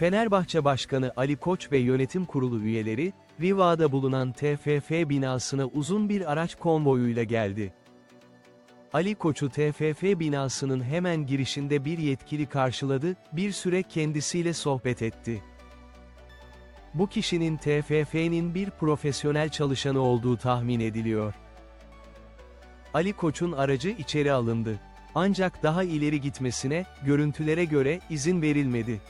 Fenerbahçe Başkanı Ali Koç ve yönetim kurulu üyeleri, Riva'da bulunan TFF binasına uzun bir araç konvoyuyla geldi. Ali Koç'u TFF binasının hemen girişinde bir yetkili karşıladı, bir süre kendisiyle sohbet etti. Bu kişinin TFF'nin bir profesyonel çalışanı olduğu tahmin ediliyor. Ali Koç'un aracı içeri alındı. Ancak daha ileri gitmesine, görüntülere göre, izin verilmedi.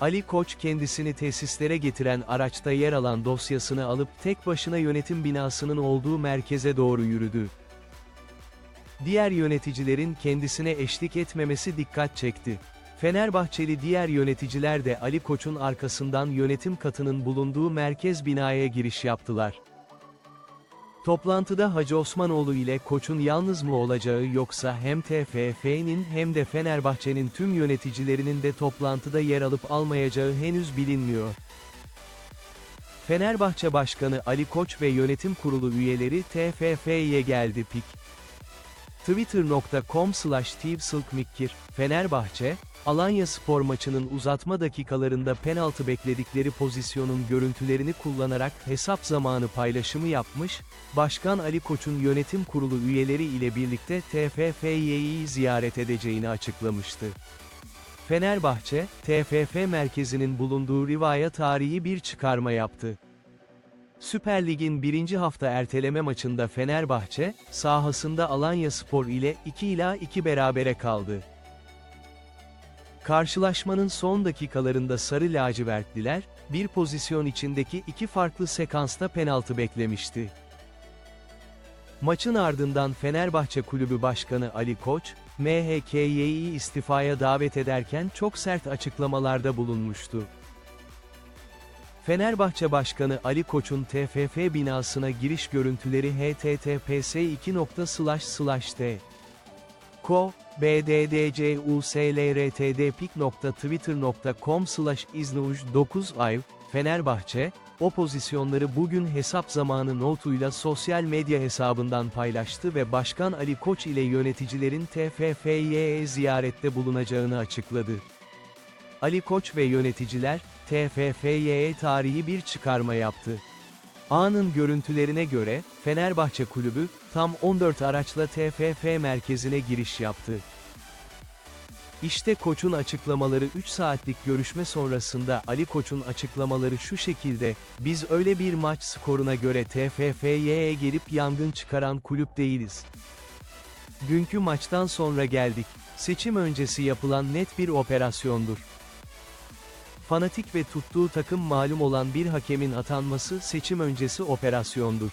Ali Koç kendisini tesislere getiren araçta yer alan dosyasını alıp tek başına yönetim binasının olduğu merkeze doğru yürüdü. Diğer yöneticilerin kendisine eşlik etmemesi dikkat çekti. Fenerbahçeli diğer yöneticiler de Ali Koç'un arkasından yönetim katının bulunduğu merkez binaya giriş yaptılar. Toplantıda Hacı Osmanoğlu ile Koç'un yalnız mı olacağı yoksa hem TFF'nin hem de Fenerbahçe'nin tüm yöneticilerinin de toplantıda yer alıp almayacağı henüz bilinmiyor. Fenerbahçe Başkanı Ali Koç ve yönetim kurulu üyeleri TFF'ye geldi pik. Twitter.com slash Mikir, Fenerbahçe, Alanya spor maçının uzatma dakikalarında penaltı bekledikleri pozisyonun görüntülerini kullanarak hesap zamanı paylaşımı yapmış, Başkan Ali Koç'un yönetim kurulu üyeleri ile birlikte TFF'yi ziyaret edeceğini açıklamıştı. Fenerbahçe, TFF merkezinin bulunduğu Riva'ya tarihi bir çıkarma yaptı. Süper Lig'in birinci hafta erteleme maçında Fenerbahçe, sahasında Alanya Spor ile 2 ila 2 berabere kaldı. Karşılaşmanın son dakikalarında Sarı lacivertliler, bir pozisyon içindeki iki farklı sekansta penaltı beklemişti. Maçın ardından Fenerbahçe Kulübü Başkanı Ali Koç, MHK'yi istifaya davet ederken çok sert açıklamalarda bulunmuştu. Fenerbahçe Başkanı Ali Koç'un TFF binasına giriş görüntüleri https 2 t ko bddcuslrtdpik.twitter.com slash iznuj 9 ay Fenerbahçe, o pozisyonları bugün hesap zamanı notuyla sosyal medya hesabından paylaştı ve Başkan Ali Koç ile yöneticilerin TFF'ye ziyarette bulunacağını açıkladı. Ali Koç ve yöneticiler, TFF'ye tarihi bir çıkarma yaptı. Anın görüntülerine göre, Fenerbahçe Kulübü, tam 14 araçla TFF merkezine giriş yaptı. İşte Koç'un açıklamaları 3 saatlik görüşme sonrasında Ali Koç'un açıklamaları şu şekilde, biz öyle bir maç skoruna göre TFF'ye gelip yangın çıkaran kulüp değiliz. Dünkü maçtan sonra geldik, seçim öncesi yapılan net bir operasyondur. Fanatik ve tuttuğu takım malum olan bir hakemin atanması seçim öncesi operasyondur.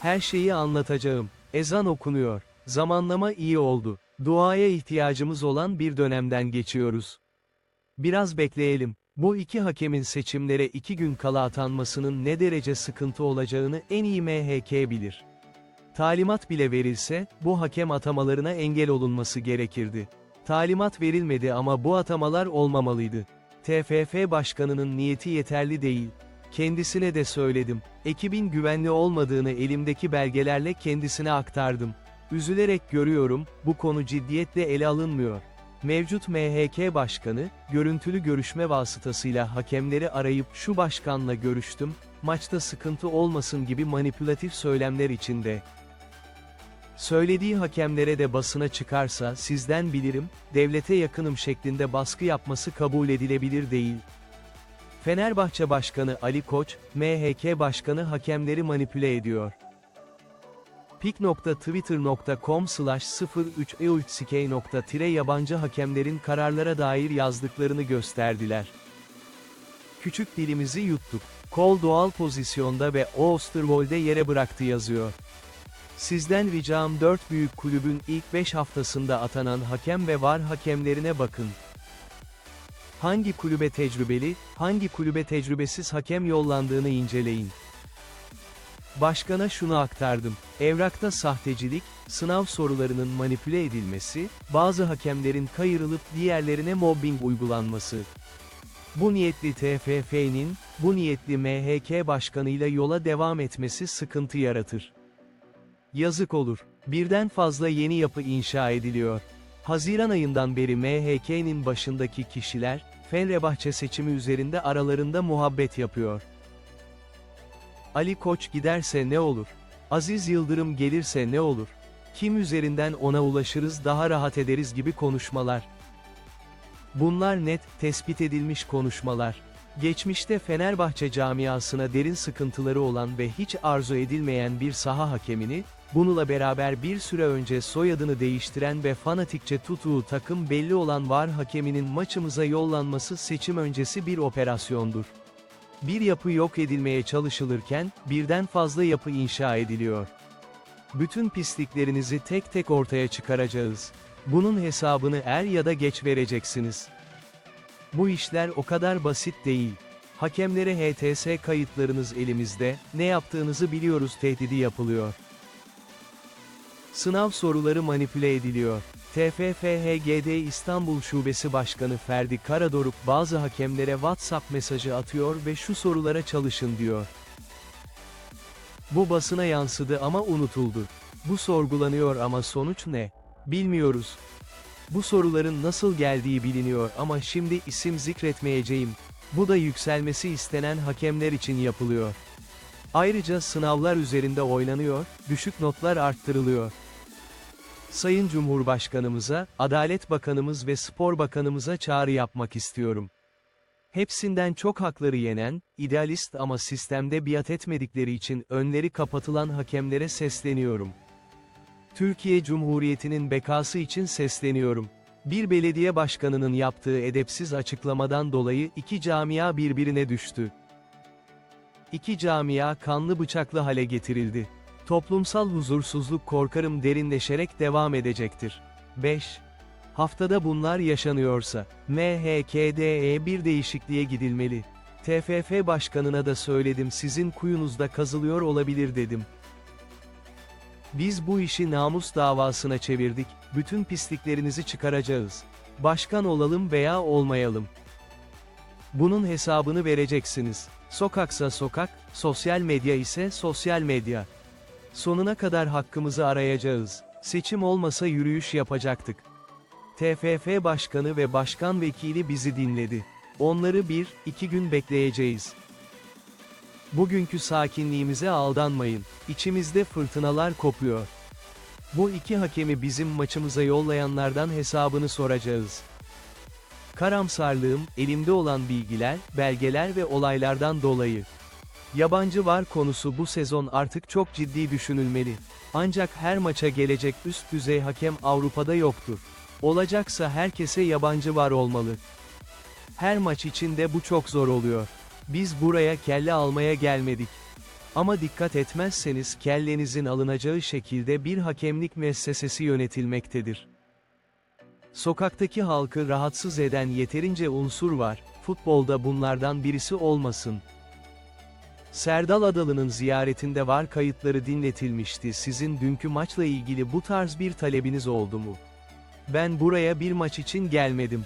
Her şeyi anlatacağım. Ezan okunuyor. Zamanlama iyi oldu. Duaya ihtiyacımız olan bir dönemden geçiyoruz. Biraz bekleyelim. Bu iki hakemin seçimlere iki gün kala atanmasının ne derece sıkıntı olacağını en iyi MHK bilir. Talimat bile verilse, bu hakem atamalarına engel olunması gerekirdi. Talimat verilmedi ama bu atamalar olmamalıydı. TFF başkanının niyeti yeterli değil. Kendisine de söyledim. Ekibin güvenli olmadığını elimdeki belgelerle kendisine aktardım. Üzülerek görüyorum, bu konu ciddiyetle ele alınmıyor. Mevcut MHK başkanı, görüntülü görüşme vasıtasıyla hakemleri arayıp şu başkanla görüştüm, maçta sıkıntı olmasın gibi manipülatif söylemler içinde. Söylediği hakemlere de basına çıkarsa sizden bilirim, devlete yakınım şeklinde baskı yapması kabul edilebilir değil. Fenerbahçe Başkanı Ali Koç, MHK Başkanı hakemleri manipüle ediyor. pik.twitter.com slash 03 yabancı hakemlerin kararlara dair yazdıklarını gösterdiler. Küçük dilimizi yuttuk. Kol doğal pozisyonda ve Oosterwolde yere bıraktı yazıyor. Sizden ricam 4 büyük kulübün ilk 5 haftasında atanan hakem ve var hakemlerine bakın. Hangi kulübe tecrübeli, hangi kulübe tecrübesiz hakem yollandığını inceleyin. Başkana şunu aktardım. Evrakta sahtecilik, sınav sorularının manipüle edilmesi, bazı hakemlerin kayırılıp diğerlerine mobbing uygulanması. Bu niyetli TFF'nin, bu niyetli MHK başkanıyla yola devam etmesi sıkıntı yaratır. Yazık olur. Birden fazla yeni yapı inşa ediliyor. Haziran ayından beri MHK'nin başındaki kişiler, Fenerbahçe seçimi üzerinde aralarında muhabbet yapıyor. Ali Koç giderse ne olur? Aziz Yıldırım gelirse ne olur? Kim üzerinden ona ulaşırız daha rahat ederiz gibi konuşmalar. Bunlar net, tespit edilmiş konuşmalar. Geçmişte Fenerbahçe camiasına derin sıkıntıları olan ve hiç arzu edilmeyen bir saha hakemini, bununla beraber bir süre önce soyadını değiştiren ve fanatikçe tuttuğu takım belli olan VAR hakeminin maçımıza yollanması seçim öncesi bir operasyondur. Bir yapı yok edilmeye çalışılırken, birden fazla yapı inşa ediliyor. Bütün pisliklerinizi tek tek ortaya çıkaracağız. Bunun hesabını er ya da geç vereceksiniz. Bu işler o kadar basit değil. Hakemlere HTS kayıtlarınız elimizde, ne yaptığınızı biliyoruz tehdidi yapılıyor. Sınav soruları manipüle ediliyor. TFFHGD İstanbul Şubesi Başkanı Ferdi Karadoruk bazı hakemlere WhatsApp mesajı atıyor ve şu sorulara çalışın diyor. Bu basına yansıdı ama unutuldu. Bu sorgulanıyor ama sonuç ne? Bilmiyoruz. Bu soruların nasıl geldiği biliniyor ama şimdi isim zikretmeyeceğim. Bu da yükselmesi istenen hakemler için yapılıyor. Ayrıca sınavlar üzerinde oynanıyor, düşük notlar arttırılıyor. Sayın Cumhurbaşkanımıza, Adalet Bakanımız ve Spor Bakanımıza çağrı yapmak istiyorum. Hepsinden çok hakları yenen, idealist ama sistemde biat etmedikleri için önleri kapatılan hakemlere sesleniyorum. Türkiye Cumhuriyeti'nin bekası için sesleniyorum. Bir belediye başkanının yaptığı edepsiz açıklamadan dolayı iki camia birbirine düştü. İki camia kanlı bıçaklı hale getirildi. Toplumsal huzursuzluk korkarım derinleşerek devam edecektir. 5. Haftada bunlar yaşanıyorsa, MHKDE bir değişikliğe gidilmeli. TFF başkanına da söyledim sizin kuyunuzda kazılıyor olabilir dedim. Biz bu işi namus davasına çevirdik, bütün pisliklerinizi çıkaracağız. Başkan olalım veya olmayalım. Bunun hesabını vereceksiniz. Sokaksa sokak, sosyal medya ise sosyal medya. Sonuna kadar hakkımızı arayacağız. Seçim olmasa yürüyüş yapacaktık. TFF Başkanı ve Başkan Vekili bizi dinledi. Onları bir, iki gün bekleyeceğiz. Bugünkü sakinliğimize aldanmayın. İçimizde fırtınalar kopuyor. Bu iki hakemi bizim maçımıza yollayanlardan hesabını soracağız. Karamsarlığım, elimde olan bilgiler, belgeler ve olaylardan dolayı. Yabancı var konusu bu sezon artık çok ciddi düşünülmeli. Ancak her maça gelecek üst düzey hakem Avrupa'da yoktur. Olacaksa herkese yabancı var olmalı. Her maç içinde bu çok zor oluyor. Biz buraya kelle almaya gelmedik. Ama dikkat etmezseniz kellenizin alınacağı şekilde bir hakemlik müessesesi yönetilmektedir. Sokaktaki halkı rahatsız eden yeterince unsur var, futbolda bunlardan birisi olmasın. Serdal Adalı'nın ziyaretinde var kayıtları dinletilmişti. Sizin dünkü maçla ilgili bu tarz bir talebiniz oldu mu? Ben buraya bir maç için gelmedim.